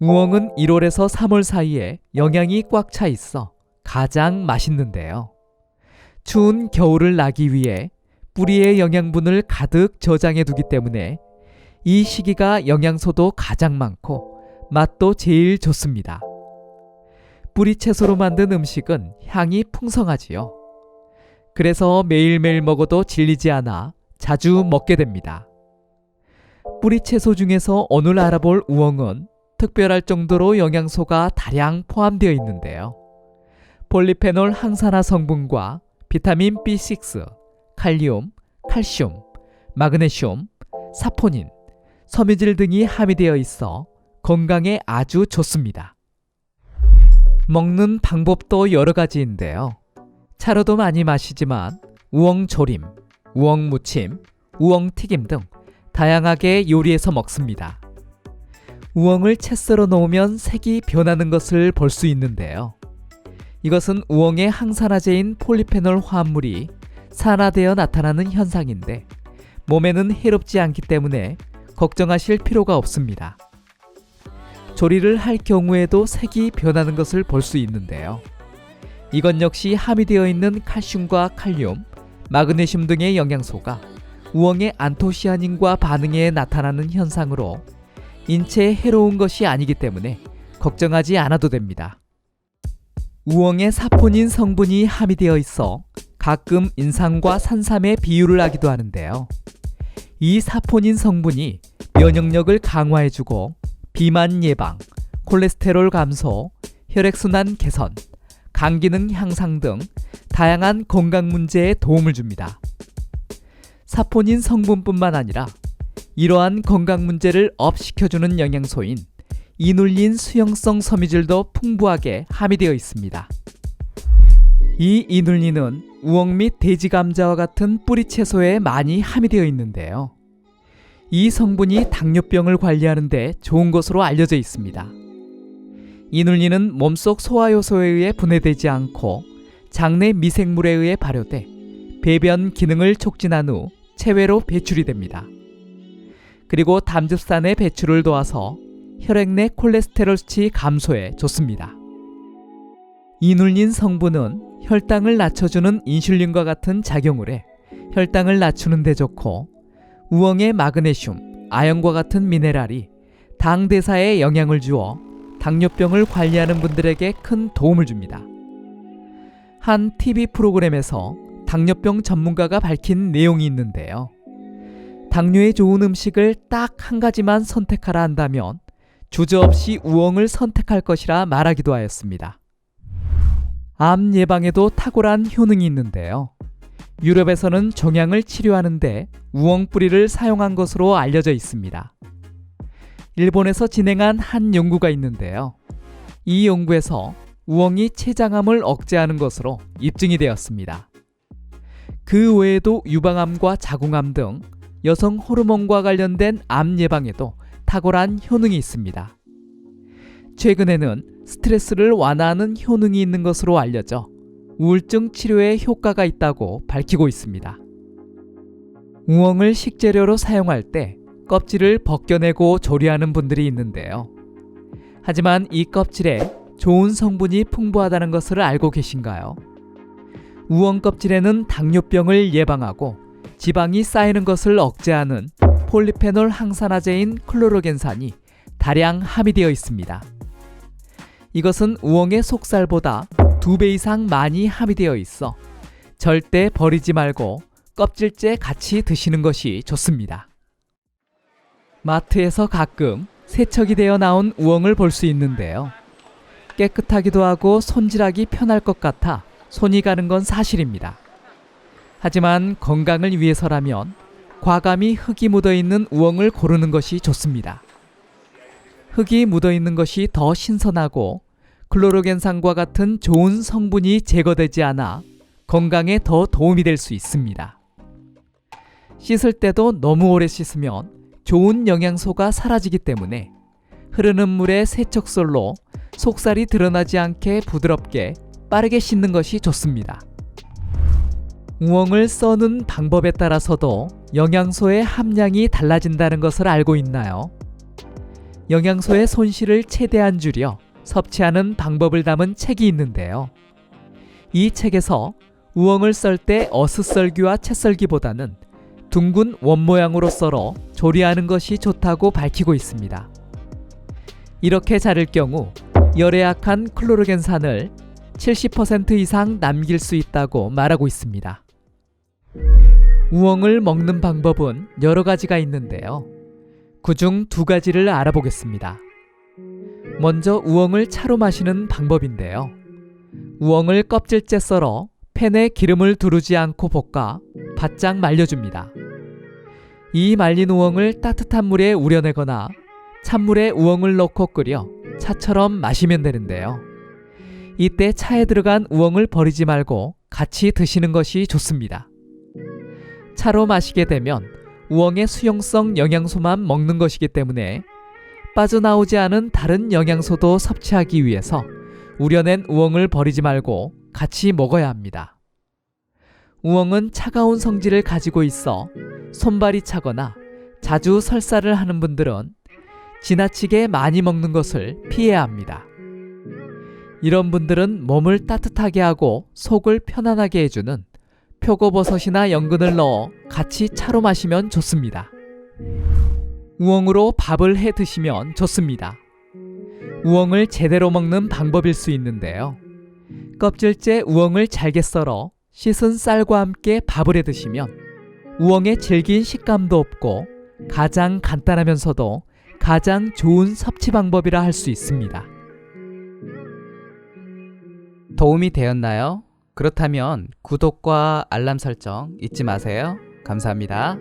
우엉은 1월에서 3월 사이에 영양이 꽉 차 있어 가장 맛있는데요. 추운 겨울을 나기 위해 뿌리의 영양분을 가득 저장해 두기 때문에 이 시기가 영양소도 가장 많고 맛도 제일 좋습니다. 뿌리 채소로 만든 음식은 향이 풍성하지요. 그래서 매일매일 먹어도 질리지 않아 자주 먹게 됩니다. 뿌리 채소 중에서 오늘 알아볼 우엉은 특별할 정도로 영양소가 다량 포함되어 있는데요. 폴리페놀 항산화 성분과 비타민 B6, 칼륨, 칼슘, 마그네슘, 사포닌, 섬유질 등이 함유되어 있어 건강에 아주 좋습니다. 먹는 방법도 여러 가지인데요. 차로도 많이 마시지만 우엉 조림, 우엉 무침, 우엉 튀김 등 다양하게 요리해서 먹습니다. 우엉을 채 썰어 놓으면 색이 변하는 것을 볼 수 있는데요. 이것은 우엉의 항산화제인 폴리페놀 화합물이 산화되어 나타나는 현상인데 몸에는 해롭지 않기 때문에 걱정하실 필요가 없습니다. 조리를 할 경우에도 색이 변하는 것을 볼 수 있는데요. 이것 역시 함유되어 있는 칼슘과 칼륨, 마그네슘 등의 영양소가 우엉의 안토시아닌과 반응에 나타나는 현상으로 인체에 해로운 것이 아니기 때문에 걱정하지 않아도 됩니다. 우엉에 사포닌 성분이 함유되어 있어 가끔 인삼과 산삼에 비유를 하기도 하는데요. 이 사포닌 성분이 면역력을 강화해주고 비만 예방, 콜레스테롤 감소, 혈액순환 개선, 간 기능 향상 등 다양한 건강 문제에 도움을 줍니다. 사포닌 성분뿐만 아니라 이러한 건강 문제를 업시켜주는 영양소인 이눌린 수용성 섬유질도 풍부하게 함유되어 있습니다. 이 이눌린은 우엉 및 돼지 감자와 같은 뿌리 채소에 많이 함유되어 있는데요. 이 성분이 당뇨병을 관리하는 데 좋은 것으로 알려져 있습니다. 이눌린은 몸속 소화효소에 의해 분해되지 않고 장내 미생물에 의해 발효돼 배변 기능을 촉진한 후 체외로 배출이 됩니다. 그리고 담즙산의 배출을 도와서 혈액 내 콜레스테롤 수치 감소에 좋습니다. 이눌린 성분은 혈당을 낮춰주는 인슐린과 같은 작용을 해 혈당을 낮추는 데 좋고 우엉의 마그네슘, 아연과 같은 미네랄이 당 대사에 영향을 주어 당뇨병을 관리하는 분들에게 큰 도움을 줍니다. 한 TV 프로그램에서 당뇨병 전문가가 밝힌 내용이 있는데요. 당뇨에 좋은 음식을 딱 한 가지만 선택하라 한다면 주저없이 우엉을 선택할 것이라 말하기도 하였습니다. 암 예방에도 탁월한 효능이 있는데요. 유럽에서는 종양을 치료하는데 우엉 뿌리를 사용한 것으로 알려져 있습니다. 일본에서 진행한 한 연구가 있는데요. 이 연구에서 우엉이 췌장암을 억제하는 것으로 입증이 되었습니다. 그 외에도 유방암과 자궁암 등 여성 호르몬과 관련된 암 예방에도 탁월한 효능이 있습니다. 최근에는 스트레스를 완화하는 효능이 있는 것으로 알려져 우울증 치료에 효과가 있다고 밝히고 있습니다. 우엉을 식재료로 사용할 때 껍질을 벗겨내고 조리하는 분들이 있는데요. 하지만 이 껍질에 좋은 성분이 풍부하다는 것을 알고 계신가요? 우엉 껍질에는 당뇨병을 예방하고 지방이 쌓이는 것을 억제하는 폴리페놀 항산화제인 클로로겐산이 다량 함유되어 있습니다. 이것은 우엉의 속살보다 두 배 이상 많이 함유되어 있어 절대 버리지 말고 껍질째 같이 드시는 것이 좋습니다. 마트에서 가끔 세척이 되어 나온 우엉을 볼 수 있는데요. 깨끗하기도 하고 손질하기 편할 것 같아 손이 가는 건 사실입니다. 하지만 건강을 위해서라면 과감히 흙이 묻어 있는 우엉을 고르는 것이 좋습니다. 흙이 묻어 있는 것이 더 신선하고 클로로겐산과 같은 좋은 성분이 제거되지 않아 건강에 더 도움이 될 수 있습니다. 씻을 때도 너무 오래 씻으면 좋은 영양소가 사라지기 때문에 흐르는 물에 세척솔로 속살이 드러나지 않게 부드럽게 빠르게 씻는 것이 좋습니다. 우엉을 써는 방법에 따라서도 영양소의 함량이 달라진다는 것을 알고 있나요? 영양소의 손실을 최대한 줄여 섭취하는 방법을 담은 책이 있는데요. 이 책에서 우엉을 썰 때 어슷썰기와 채썰기보다는 둥근 원 모양으로 썰어 조리하는 것이 좋다고 밝히고 있습니다. 이렇게 자를 경우 열에 약한 클로로겐산을 70% 이상 남길 수 있다고 말하고 있습니다. 우엉을 먹는 방법은 여러 가지가 있는데요. 그중 두 가지를 알아보겠습니다. 먼저 우엉을 차로 마시는 방법인데요. 우엉을 껍질째 썰어 팬에 기름을 두르지 않고 볶아 바짝 말려줍니다. 이 말린 우엉을 따뜻한 물에 우려내거나 찬물에 우엉을 넣고 끓여 차처럼 마시면 되는데요. 이때 차에 들어간 우엉을 버리지 말고 같이 드시는 것이 좋습니다. 차로 마시게 되면 우엉의 수용성 영양소만 먹는 것이기 때문에 빠져나오지 않은 다른 영양소도 섭취하기 위해서 우려낸 우엉을 버리지 말고 같이 먹어야 합니다. 우엉은 차가운 성질을 가지고 있어 손발이 차거나 자주 설사를 하는 분들은 지나치게 많이 먹는 것을 피해야 합니다. 이런 분들은 몸을 따뜻하게 하고 속을 편안하게 해주는 표고버섯이나 연근을 넣어 같이 차로 마시면 좋습니다. 우엉으로 밥을 해 드시면 좋습니다. 우엉을 제대로 먹는 방법일 수 있는데요. 껍질째 우엉을 잘게 썰어 씻은 쌀과 함께 밥을 해 드시면 우엉의 질긴 식감도 없고 가장 간단하면서도 가장 좋은 섭취 방법이라 할 수 있습니다. 도움이 되었나요? 그렇다면 구독과 알람 설정 잊지 마세요. 감사합니다.